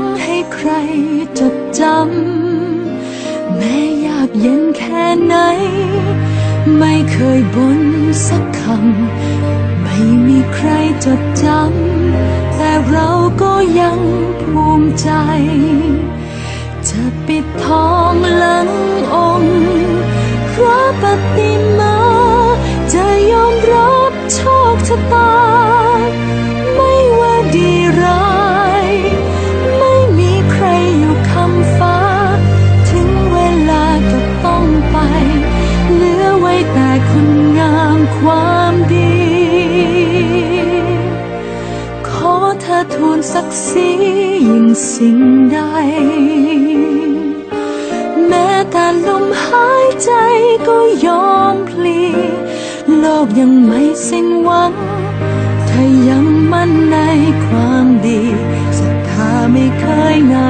งให้ใครจดจำ แม้ยากเย็นแค่ไหน ไม่เคยบ่นสักคำ ไม่มีใครจดจำ แต่เราก็ยังภูมิใจ จะปิดทอง สียิ่งสิ่งใด แม้แต่ลมหายใจก็ยอมพลี โลกยังไม่สิ้นหวัง ถ้ายังมั่นในความดีศรัทธาไม่เคยนาน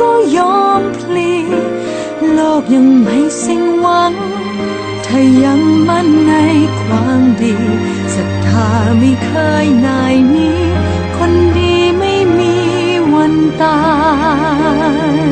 ก็ยอมพลีโลกยังไม่สิ้นหวัง ถ้ายังมั่นในความดีศรัทธาไม่เคยนายนี้ คนดีไม่มีวันตาย